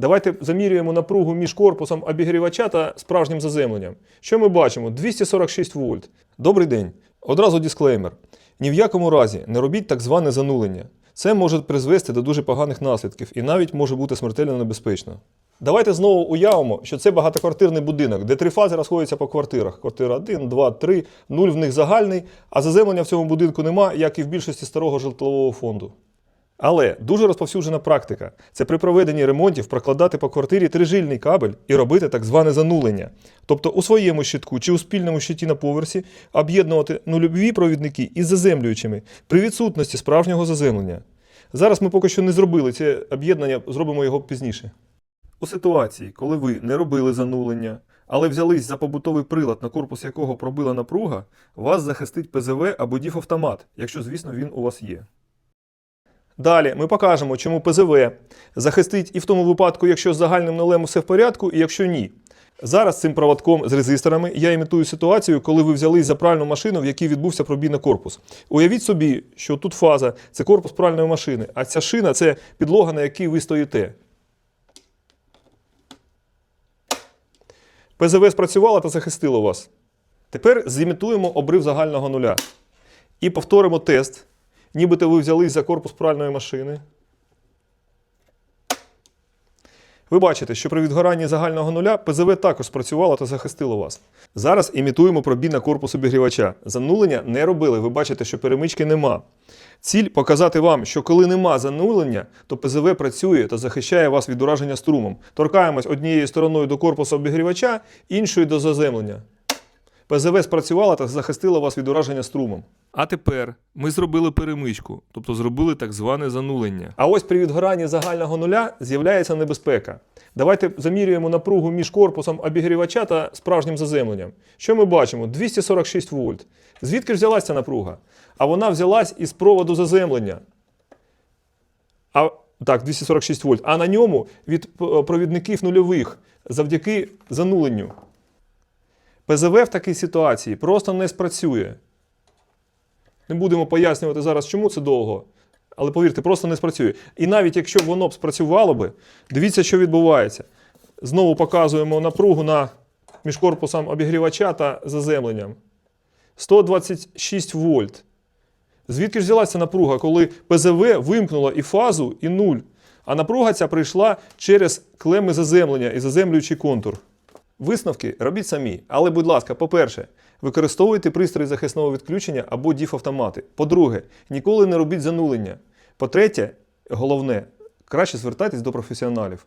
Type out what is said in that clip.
Давайте замірюємо напругу між корпусом обігрівача та справжнім заземленням. Що ми бачимо? 246 вольт. Добрий день. Одразу дисклеймер. Ні в якому разі не робіть так зване занулення. Це може призвести до дуже поганих наслідків і навіть може бути смертельно небезпечно. Давайте знову уявимо, що це багатоквартирний будинок, де три фази розходяться по квартирах. Квартира 1, 2, 3, 0 в них загальний, а заземлення в цьому будинку нема, як і в більшості старого житлового фонду. Але дуже розповсюджена практика це при проведенні ремонтів прокладати по квартирі трижильний кабель і робити так зване занулення. Тобто у своєму щитку чи у спільному щиті на поверсі об'єднувати нульові провідники із заземлюючими при відсутності справжнього заземлення. Зараз ми поки що не зробили це об'єднання, зробимо його пізніше. У ситуації, коли ви не робили занулення, але взялись за побутовий прилад, на корпус якого пробила напруга, вас захистить ПЗВ або діфавтомат, якщо, звісно, він у вас є. Далі ми покажемо, чому ПЗВ захистить і в тому випадку, якщо з загальним нулем усе в порядку, і якщо ні. Зараз цим проводком з резисторами я імітую ситуацію, коли ви взялись за пральну машину, в якій відбувся пробій на корпус. Уявіть собі, що тут фаза це корпус пральної машини, а ця шина це підлога, на якій ви стоїте. ПЗВ спрацювало та захистило вас. Тепер зімітуємо обрив загального нуля. І повторимо тест. Нібито ви взялись за корпус пральної машини. Ви бачите, що при відгоранні загального нуля ПЗВ також спрацювало та захистило вас. Зараз імітуємо пробій на корпус обігрівача. Занулення не робили, ви бачите, що перемички нема. Ціль показати вам, що коли нема занулення, то ПЗВ працює та захищає вас від ураження струмом. Торкаємось однією стороною до корпусу обігрівача, іншою до заземлення. ПЗВ спрацювала та захистила вас від ураження струмом. А тепер ми зробили перемичку, тобто зробили так зване занулення. А ось при відгоранні загального нуля з'являється небезпека. Давайте замірюємо напругу між корпусом обігрівача та справжнім заземленням. Що ми бачимо? 246 вольт. Звідки ж взялася напруга? А вона взялась із проводу заземлення. А, так, 246 вольт. А на ньому від е, провідників нульових завдяки зануленню. ПЗВ в такій ситуації просто не спрацює. Не будемо пояснювати зараз, чому це довго. Але повірте, просто не спрацює. І навіть якщо воно б спрацювало би, дивіться, що відбувається. Знову показуємо напругу на між корпусом обігрівача та заземленням. 126 вольт. Звідки ж взялася напруга, коли ПЗВ вимкнуло і фазу, і нуль, а напруга ця прийшла через клеми заземлення і заземлюючий контур. Висновки робіть самі. Але, будь ласка, по-перше, використовуйте пристрої захисного відключення або діф-автомати. По-друге, ніколи не робіть занулення. По-третє, головне, краще звертайтесь до професіоналів.